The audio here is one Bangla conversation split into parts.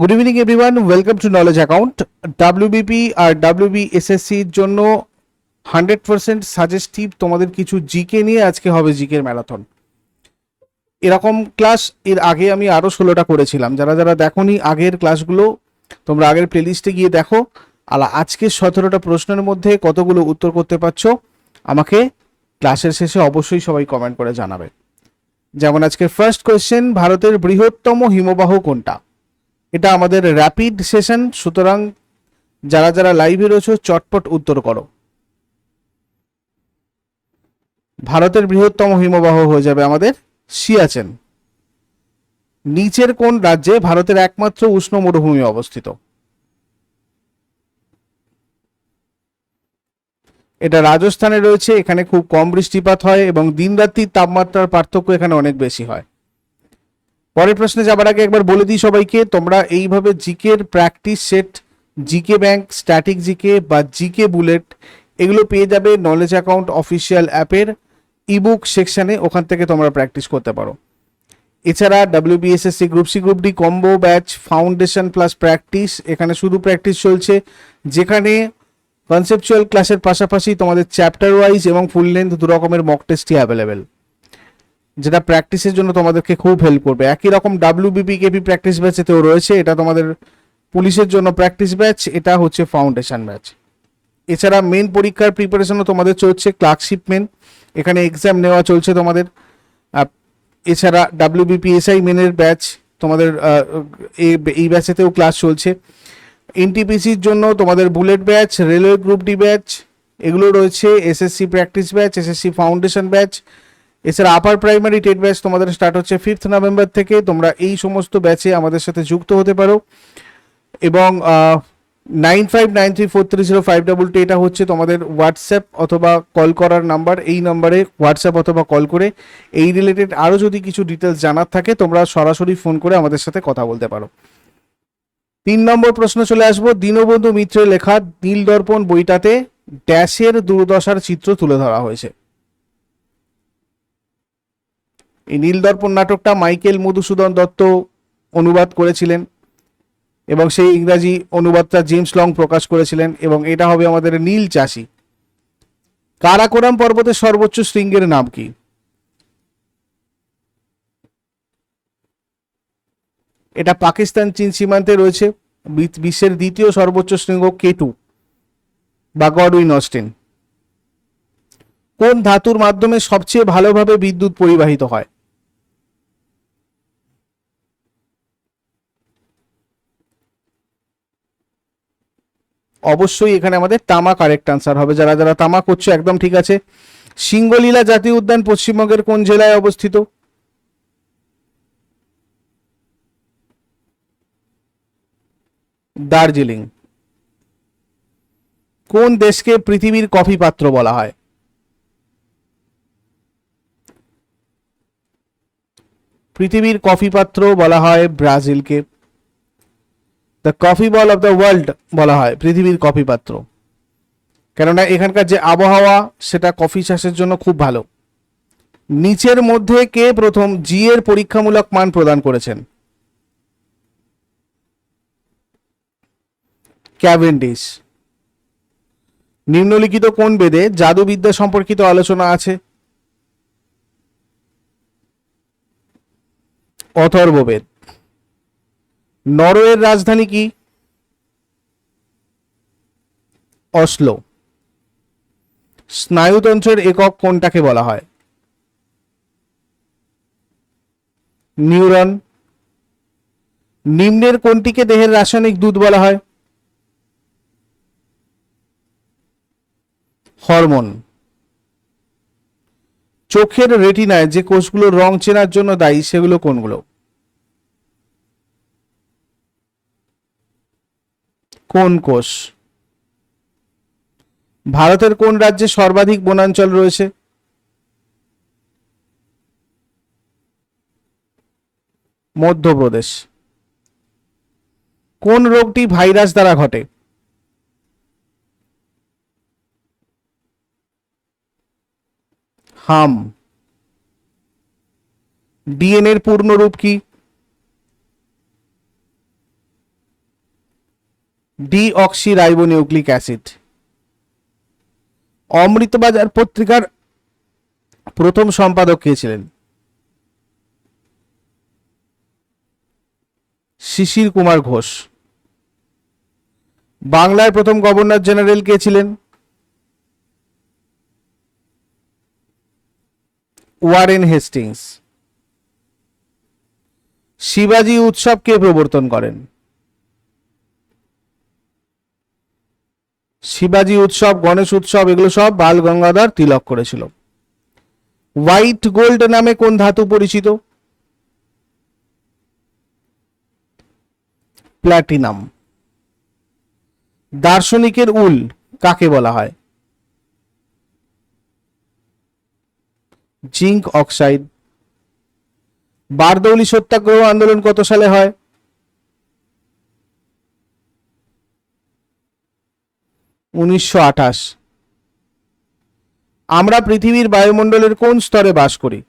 Good evening everyone welcome to knowledge account WBP আর ডাব্লিউবিএসএসসির জন্য হান্ড্রেড পার্সেন্ট সাজেস্টিভ তোমাদের কিছু জিকে নিয়ে আজকে হবে জিকের ম্যারাথন এরকম ক্লাস এর আগে আমি আরও ষোলোটা করেছিলাম। যারা যারা দেখোনি আগের ক্লাসগুলো তোমরা আগের প্লেলিস্টে গিয়ে দেখো। আর আজকের সতেরোটা প্রশ্নের মধ্যে কতগুলো উত্তর করতে পারছ, আমাকে ক্লাসের শেষে অবশ্যই সবাই কমেন্ট করে জানাবে। যেমন আজকের ফার্স্ট কোয়েশ্চেন ভারতের বৃহত্তম হিমবাহ কোনটা? এটা আমাদের র্যাপিড সেশন সুতরাং যারা যারা লাইভে রয়েছে, চটপট উত্তর করো। ভারতের বৃহত্তম হিমবাহ হয়ে যাবে আমাদের সিয়াচেন। নিচের কোন রাজ্যে ভারতের একমাত্র উষ্ণ মরুভূমি অবস্থিত? এটা রাজস্থানে রয়েছে, এখানে খুব কম বৃষ্টিপাত হয় এবং দিনরাত্রির তাপমাত্রার পার্থক্য এখানে অনেক বেশি হয়। পরের প্রশ্নে যাবার আগে একবার বলে দিই সবাইকে, তোমরা এইভাবে জিকের practice set GK bank static GK বা জিকে বুলেট এগুলো পেয়ে যাবে নলেজ অ্যাকাউন্ট অফিসিয়াল অ্যাপের ইবুক সেকশানে ওখান থেকে তোমরা প্র্যাকটিস করতে পারো। এছাড়া WBSSC group C group D combo batch foundation plus practice এখানে শুধু প্র্যাকটিস চলছে। যেখানে কনসেপচুয়াল ক্লাসের পাশাপাশি তোমাদের চ্যাপ্টার ওয়াইজ এবং ফুল লেন্থ দু রকমের মক টেস্টই অ্যাভেলেবেল যেটা প্র্যাকটিসের জন্য তোমাদেরকে খুব হেল্প করবে। একই রকম ডাব্লিউবিপি কেপি প্র্যাকটিস ব্যাচেতেও রয়েছে, এটা তোমাদের পুলিশের জন্য প্র্যাকটিস ব্যাচ এটা হচ্ছে ফাউন্ডেশন ব্যাচ এছাড়া মেন পরীক্ষার প্রিপারেশনও তোমাদের চলছে ক্লার্কশিপ মেন এখানে এক্সাম নেওয়া চলছে তোমাদের। এছাড়া ডাব্লিউবিপি এসআই মেনের ব্যাচ তোমাদের এই ব্যাচেতেও ক্লাস চলছে। এনটিপিসির জন্য তোমাদের bullet batch railway group D batch এগুলো রয়েছে SSC practice batch SSC foundation batch এছাড়া আপার প্রাইমারি টেট ব্যাচ তোমাদের স্টার্ট হচ্ছে ফিফথ নভেম্বর থেকে। তোমরা এই সমস্ত ব্যাচে আমাদের সাথে যুক্ত হতে পারো। এবং nine five nine three four three zero five double two এটা হচ্ছে তোমাদের হোয়াটসঅ্যাপ অথবা কল করার নাম্বার এই নাম্বারে হোয়াটসঅ্যাপ অথবা কল করে এই রিলেটেড আরও যদি কিছু ডিটেলস জানার থাকে, তোমরা সরাসরি ফোন করে আমাদের সাথে কথা বলতে পারো। তিন নম্বর প্রশ্ন চলে আসব। দীনবন্ধু মিত্রের লেখা, নীল দর্পণ বইটাতে ড্যাশের দুর্দশার চিত্র তুলে ধরা হয়েছে। এই নীলদর্পণ নাটকটা মাইকেল মধুসূদন দত্ত অনুবাদ করেছিলেন এবং সেই ইংরাজি অনুবাদটা জেমস লং প্রকাশ করেছিলেন এবং এটা হবে আমাদের নীল চাষি। কারাকোরাম পর্বতের সর্বোচ্চ শৃঙ্গের নাম কি? এটা পাকিস্তান চীন সীমান্তে রয়েছে। বিশ্বের দ্বিতীয় সর্বোচ্চ শৃঙ্গ কেটু বা গডউইন অস্টিন। কোন ধাতুর মাধ্যমে সবচেয়ে ভালোভাবে বিদ্যুৎ পরিবাহিত হয়? অবশ্যই এখানে আমাদের তামা কারেক্ট আনসার হবে। যারা যারা তামা করছ একদম ঠিক আছে। সিঙ্গলীলা জাতীয় উদ্যান পশ্চিমবঙ্গের কোন জেলায় অবস্থিত? দার্জিলিং। কোন দেশকে পৃথিবীর কফি পাত্র বলা হয়? পৃথিবীর কফি পাত্র বলা হয় ব্রাজিলকে। The coffee bowl of the world বলা হয়, পৃথিবীর কফি পাত্র। কেননা এখানকার যে আবহাওয়া, সেটা কফি চাষের জন্য খুব ভালো। নিচের মধ্যে কে প্রথম জি এর পরীক্ষামূলক মান প্রদান করেছেন? ক্যাভেন্ডিস নিম্নলিখিত কোন বেদে জাদুবিদ্যা সম্পর্কিত আলোচনা আছে? অথর্ববেদ। নরওয়ের রাজধানী কি? অসলো। স্নায়ুতন্ত্রের একক কোনটাকে বলা হয়? নিউরন। নিম্নের কোনটিকে দেহের রাসায়নিক দুধ বলা হয়? হরমোন। চোখের রেটিনায় যে কোষগুলো রং চেনার জন্য দায়ী, সেগুলো কোনগুলো? কোন কোষ? ভারতের কোন রাজ্যে সর্বাধিক বনাঞ্চল রয়েছে? মধ্যপ্রদেশ। কোন রোগটি ভাইরাস দ্বারা ঘটে? হাম। ডিএনএর পূর্ণ রূপ কি? Deoxyribonucleic acid. অমৃতবাজার পত্রিকার প্রথম সম্পাদক কে ছিলেন? শিশির কুমার ঘোষ। বাংলার প্রথম গভর্নর জেনারেল কে ছিলেন? Warren Hastings. শিবাজি উৎসব কে প্রবর্তন করেন? শিবাজি উৎসব, গণেশ উৎসব, এগুলো সব বাল গঙ্গাধর তিলক করেছিল। হোয়াইট গোল্ড নামে কোন ধাতু পরিচিত? প্ল্যাটিনাম দার্শনিকের উল কাকে বলা হয়? জিঙ্ক অক্সাইড বারদৌলি সত্যাগ্রহ আন্দোলন কত সালে হয়? উনিশশো আঠাশ। আমরা পৃথিবীর বায়ুমণ্ডলের কোন স্তরে বাস করি?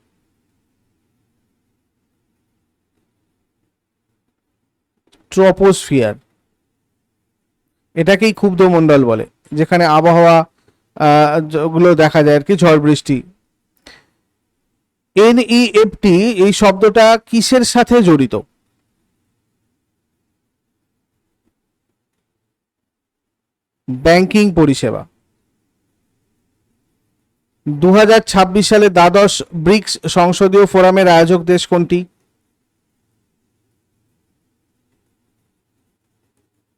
ট্রপোস্ফিয়ার। এটাকেই ক্ষুব্ধমণ্ডল বলে, যেখানে আবহাওয়া গুলো দেখা যায় আর কি, ঝড় বৃষ্টি। এনইএফটি এই শব্দটা কিসের সাথে জড়িত? ব্যাংকিং পরিষেবা। দু হাজার ছাব্বিশ সালে দ্বাদশ ব্রিক্স সংসদীয় ফোরামের আয়োজক দেশ কোনটি?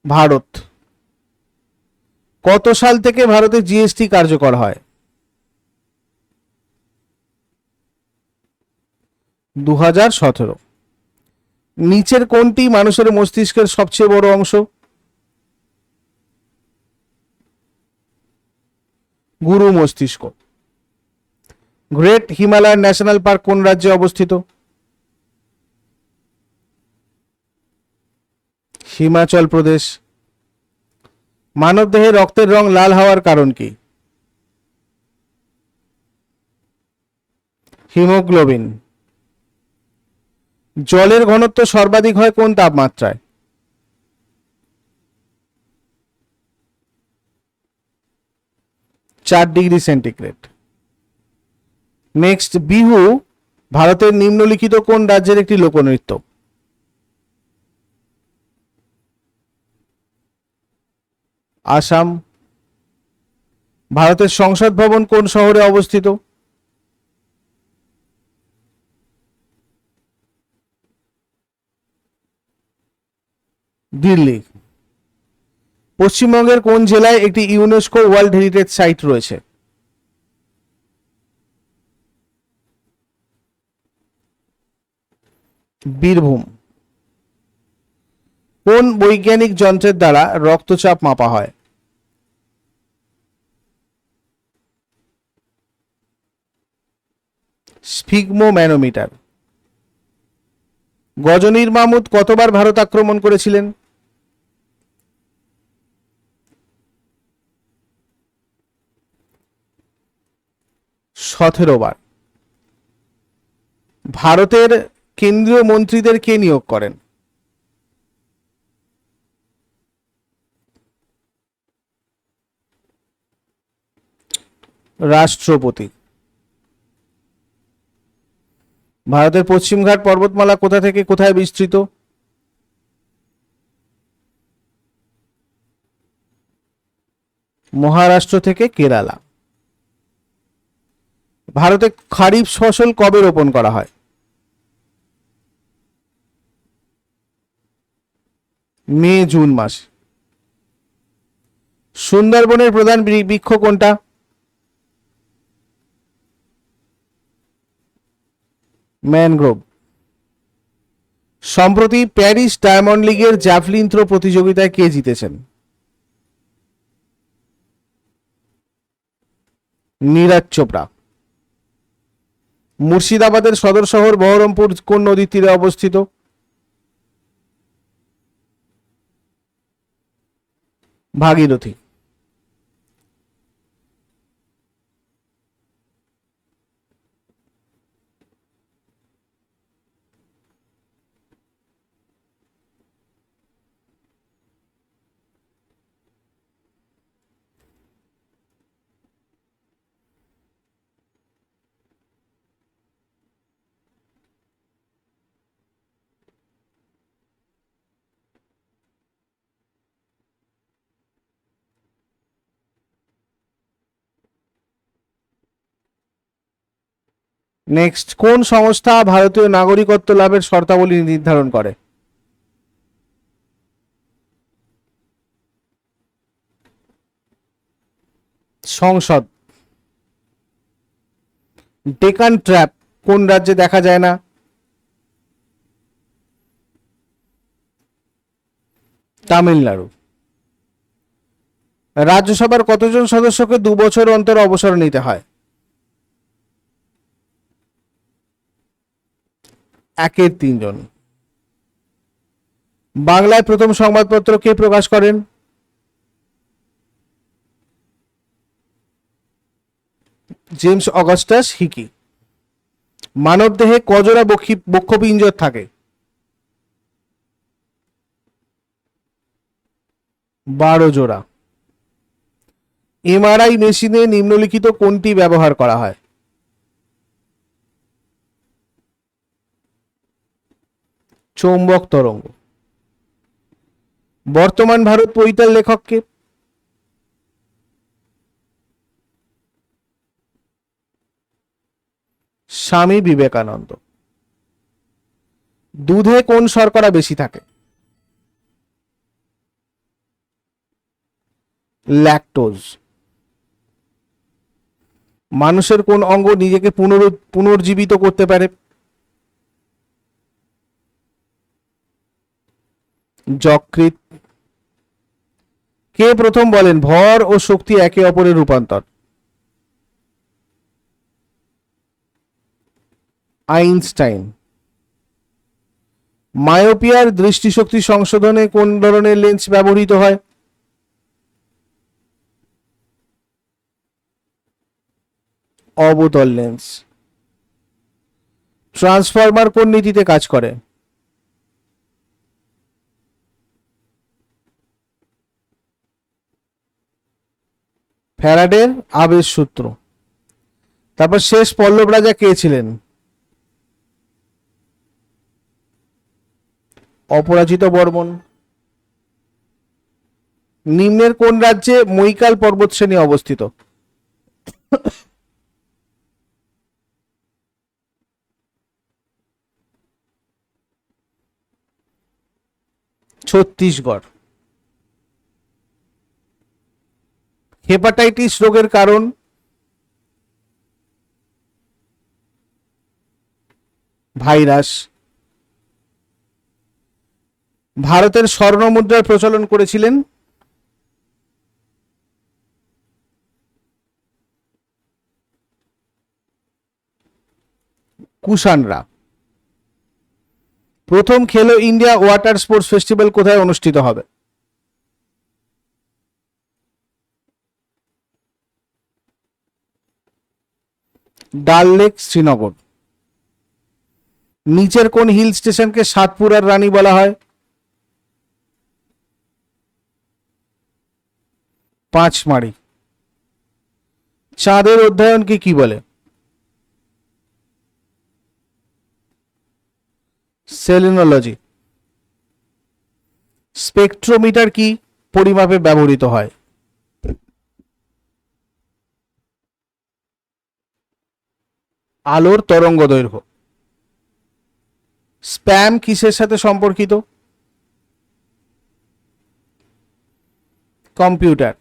ভারত। কত সাল থেকে ভারতে জিএসটি কার্যকর হয়? দু হাজার সতেরো। নিচের কোনটি মানুষের মস্তিষ্কের সবচেয়ে বড় অংশ? গুরু মস্তিষ্ক। গ্রেট হিমালয়ান ন্যাশনাল পার্ক কোন রাজ্যে অবস্থিত? হিমাচল প্রদেশ। মানবদেহে রক্তের রং লাল হওয়ার কারণ কি? হিমোগ্লোবিন। জলের ঘনত্ব সর্বাধিক হয় কোন তাপমাত্রায়? চার ডিগ্রি সেন্টিগ্রেড। নেক্সট বিহু, ভারতের নিম্নলিখিত কোন রাজ্যের একটি লোকনৃত্য? আসাম। ভারতের সংসদ ভবন কোন শহরে অবস্থিত? দিল্লি। পশ্চিমবঙ্গের কোন জেলায় একটি ইউনেস্কো ওয়ার্ল্ড হেরিটেজ সাইট রয়েছে? বীরভূম। কোন বৈজ্ঞানিক যন্ত্রের দ্বারা রক্তচাপ মাপা হয়? স্ফিগমো ম্যানোমিটার গজনীর মাহমুদ কতবার ভারত আক্রমণ করেছিলেন? সতেরো বার। ভারতের কেন্দ্রীয় মন্ত্রীদের কে নিয়োগ করেন? রাষ্ট্রপতি। ভারতের পশ্চিমঘাট পর্বতমালা কোথা থেকে কোথায় বিস্তৃত? মহারাষ্ট্র থেকে কেরালা। ভারতে খারিফ ফসল কবে রোপণ করা হয়? মে, জুন মাস। সুন্দরবনের প্রধান বৃক্ষ কোনটা? ম্যানগ্রোভ। সম্প্রতি প্যারিস ডায়মন্ড লিগের জ্যাভলিন থ্রো প্রতিযোগিতায় কে জিতেছেন? নীরাজ চোপড়া। মুর্শিদাবাদের সদর শহর বহরমপুর কোন নদীর তীরে অবস্থিত? ভাগীরথী। নেক্সট কোন সংস্থা ভারতীয় নাগরিকত্ব লাভের শর্তাবলী নির্ধারণ করে? সংসদ। ডেকান ট্র্যাপ কোন রাজ্যে দেখা যায় না? তামিলনাড়ু। রাজ্যসভার কতজন সদস্যকে দু বছর অন্তর অবসর নিতে হয়? একের তিনজন। বাংলায় প্রথম সংবাদপত্র কে প্রকাশ করেন? James Augustus Hicky. মানবদেহে কজোড়া বক্ষি বক্ষপিঞ্জর থাকে। বারো জোড়া। এমআরআই মেশিনে নিম্নলিখিত কোনটি ব্যবহার করা হয়? চৌম্বক তরঙ্গ। বর্তমান ভারত পৈতাল লেখককে। স্বামী বিবেকানন্দ। দুধে কোন শর্করা বেশি থাকে? ল্যাকটোজ। মানুষের কোন অঙ্গ নিজেকে পুনরু পুনর্জীবিত করতে পারে? যকৃত কে প্রথম বলেন, ভর ও শক্তি একে অপরের রূপান্তর? আইনস্টাইন। মায়োপিয়ার দৃষ্টিশক্তি সংশোধনে কোন ধরনের লেন্স ব্যবহৃত হয়? অবতল লেন্স। ট্রান্সফরমার কোন নীতিতে কাজ করে? ফ্যারাডের আবেশ সূত্র। তারপর শেষ পল্লব রাজা কে ছিলেন? অপরাজিত বর্মন। নিম্নের কোন রাজ্যে মৈকাল পর্বতশ্রেণী অবস্থিত? ছত্তিশগড়। হেপাটাইটিস রোগের কারণ? ভাইরাস। ভারতের স্বর্ণ মুদ্রার প্রচলন করেছিলেন? কুষাণরা। প্রথম খেলো ইন্ডিয়া ওয়াটার স্পোর্টস ফেস্টিভ্যাল কোথায় অনুষ্ঠিত হবে? ডাল লেক, শ্রীনগর। নিচের কোন হিল স্টেশনকে সাতপুরার রানী বলা হয়? পাঁচমারি। চাঁদের অধ্যয়নকে কি বলে? সেলিনোলজি। স্পেকট্রোমিটার কি পরিমাপে ব্যবহৃত হয়? আলোর তরঙ্গ দৈর্ঘ্য। স্প্যাম কিসের সাথে সম্পর্কিত? কম্পিউটার।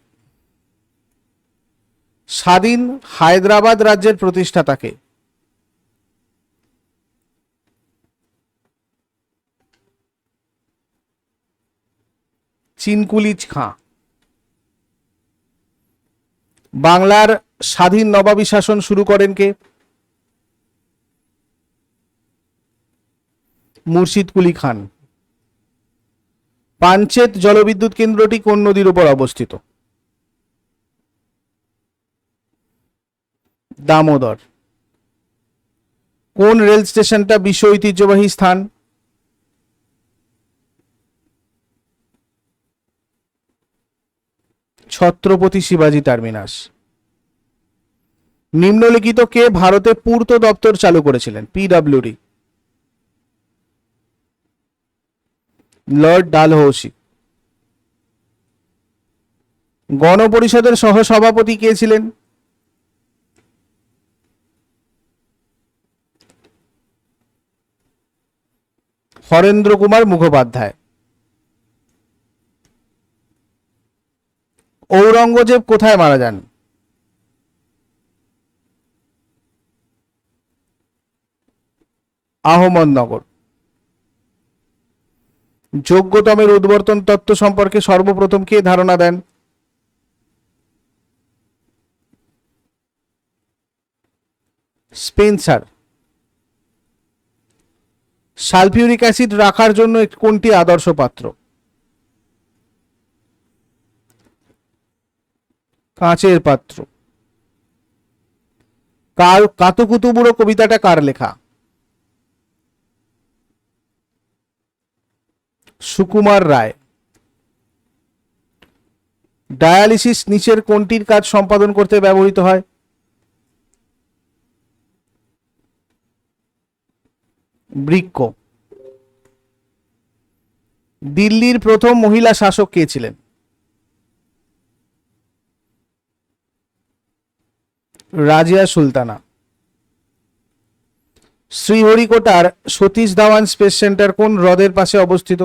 স্বাধীন হায়দ্রাবাদ রাজ্যের প্রতিষ্ঠাতাকে চিনকুলিজ খাঁ। বাংলার স্বাধীন নবাবী শাসন শুরু করেন কে? মুর্শিদ কুলি খান। পাঞ্চেত জলবিদ্যুৎ কেন্দ্রটি কোন নদীর উপর অবস্থিত? দামোদর। কোন রেল স্টেশনটা বিশ্ব ঐতিহ্যবাহী স্থান? ছত্রপতি শিবাজি টার্মিনাস। নিম্নলিখিত কে ভারতে পূর্ত দপ্তর চালু করেছিলেন? PWD Lord Dalhousie. গণপরিষদের সহসভাপতি কে ছিলেন? হরেন্দ্র কুমার মুখোপাধ্যায়। ঔরঙ্গজেব কোথায় মারা যান? আহমদনগর। যোগ্যতমের উদ্বর্তন তত্ত্ব সম্পর্কে সর্বপ্রথম কে ধারণা দেন? স্পেন্সার। সালফিউরিক অ্যাসিড রাখার জন্য কোনটি আদর্শ পাত্র? কাঁচের পাত্র। কার কাতুকুতু বুড়ো কবিতাটা কার লেখা? সুকুমার রায়। ডায়ালিসিস নিচের কোনটির কাজ সম্পাদন করতে ব্যবহৃত হয়? বৃক্ষ দিল্লির প্রথম মহিলা শাসক কে ছিলেন? রাজিয়া সুলতানা। শ্রীহরিকোটার সতীশ ধাওয়ান স্পেস সেন্টার কোন হ্রদের পাশে অবস্থিত?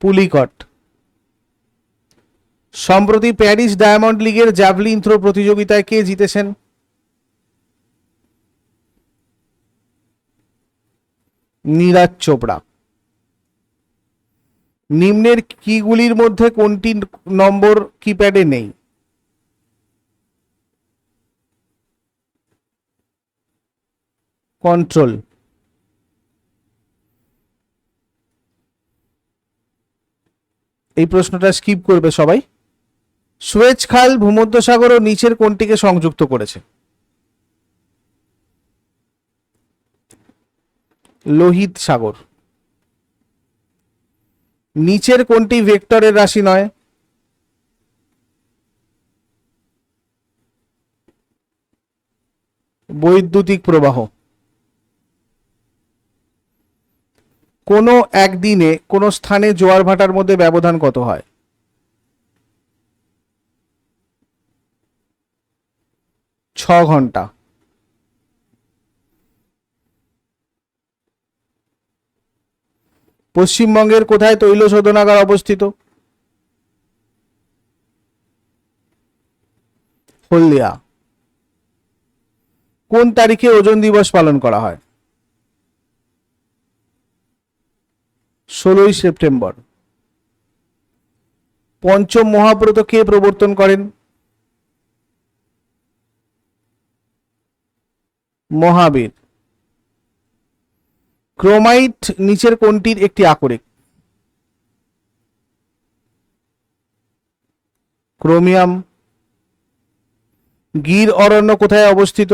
পুলিকট। সম্প্রতি প্যারিস ডায়মন্ড লিগের জ্যাভলিন থ্রো প্রতিযোগিতায় কে জিতেছেন? নীরাজ চোপড়া। নিম্নের কিগুলির মধ্যে কোনটি নম্বর কিপ্যাডে নেই? কন্ট্রোল। এই প্রশ্নটা স্কিপ করবে সবাই। সুয়েজ খাল ভূমধ্যসাগর ও নিচের কোনটিকে সংযুক্ত করেছে। লোহিত সাগর। নিচের কোনটি ভেক্টরের রাশি নয়। বৈদ্যুতিক প্রবাহ। কোনো একদিনে কোনো স্থানে জোয়ার ভাটার মধ্যে ব্যবধান কত হয়? ছ ঘণ্টা। পশ্চিমবঙ্গের কোথায় তৈল শোধনাগার অবস্থিত? হলদিয়া। কোন তারিখে ওজন দিবস পালন করা হয়? ষোলোই সেপ্টেম্বর। পঞ্চম মহাব্রত কে প্রবর্তন করেন? মহাবীর। ক্রোমাইট নিচের কোনটির একটি আকরিক ক্রোমিয়াম। গির অরণ্য কোথায় অবস্থিত?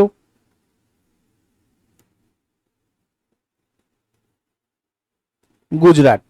গুজরাট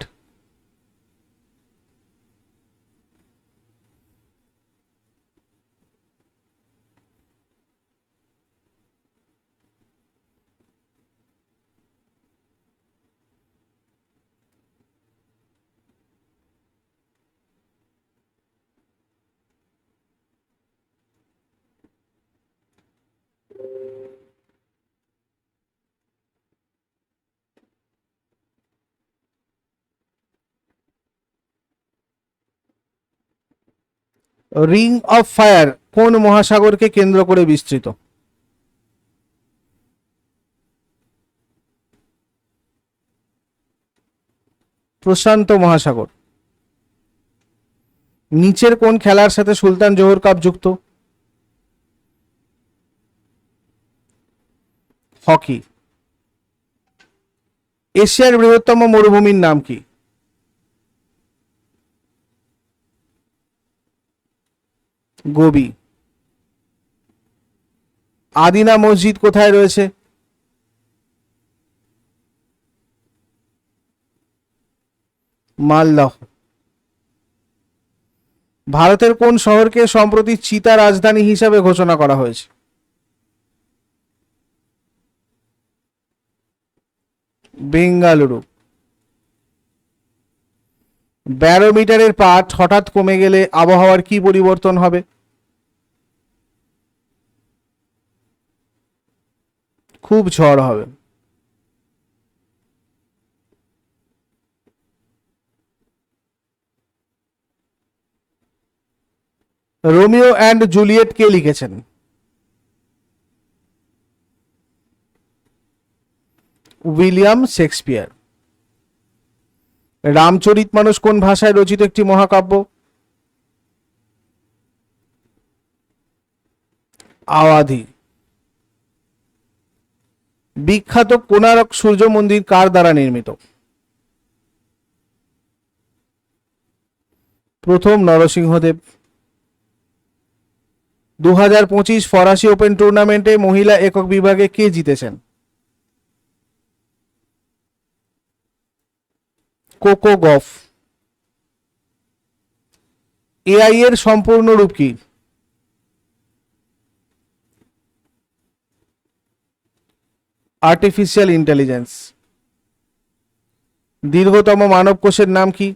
রিং অফ ফায়ার কোন মহাসাগরকে কেন্দ্র করে বিস্তৃত? প্রশান্ত মহাসাগর। নিচের কোন খেলার সাথে সুলতান জোহর কাপ যুক্ত? হকি। এশিয়ার বৃহত্তম মরুভূমির নাম কি? গোবি। আদিনা মসজিদ কোথায় রয়েছে? মালদহ। ভারতের কোন শহরকে সম্প্রতি চিতা রাজধানী হিসাবে ঘোষণা করা হয়েছে? বেঙ্গালুরু। ব্যারোমিটারের পাঠ হঠাৎ কমে গেলে আবহাওয়ার কি পরিবর্তন হবে? খুব ঝড় হবে। রোমিও অ্যান্ড জুলিয়েট কে লিখেছেন? William Shakespeare. রামচরিত মানুষ কোন ভাষায় রচিত একটি মহাকাব্য? আওয়াধি। বিখ্যাত কোনারক সূর্য মন্দির কার দ্বারা নির্মিত? প্রথম নরসিংহদেব। দু হাজার পঁচিশ ফরাসি ওপেন টুর্নামেন্টে মহিলা একক বিভাগে কে জিতেছেন? কোকো গফ এআই এর সম্পূর্ণ রূপ কি? আর্টিফিশিয়াল ইন্টেলিজেন্স দীর্ঘতম মানব কোষের নাম কি?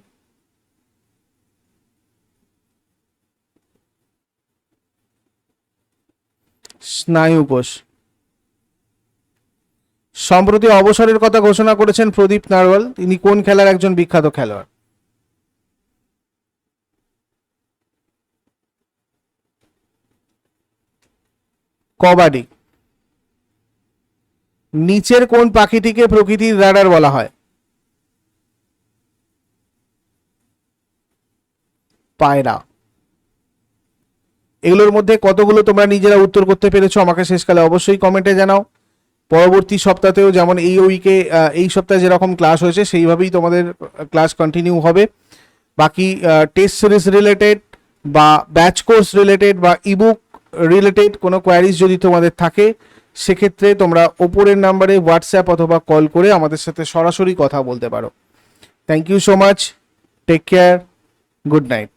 স্নায়ু কোষ। সম্প্রতি অবসরের কথা ঘোষণা করেছেন প্রদীপ নারওয়াল। তিনি কোন খেলার একজন বিখ্যাত খেলোয়াড়? কবাডি। নিচের কোন পাখিটিকে প্রকৃতির রাডার বলা হয়? পায়রা। এগুলোর মধ্যে কতগুলো তোমরা নিজেরা উত্তর করতে পেরেছ আমাকে শেষকালে অবশ্যই কমেন্টে জানাও। পরবর্তী সপ্তাহতেও যেমন এই উইকে এই সপ্তাহে যেরকম ক্লাস হয়েছে, সেইভাবেই তোমাদের ক্লাস কন্টিনিউ হবে। বাকি টেস্ট সিরিজ রিলেটেড বা ব্যাচ কোর্স রিলেটেড বা ইবুক রিলেটেড কোনো কোয়ারিজ যদি তোমাদের থাকে সেক্ষেত্রে তোমরা ওপরের নাম্বারে হোয়াটসঅ্যাপ অথবা কল করে আমাদের সাথে সরাসরি কথা বলতে পারো। Thank you so much take care good night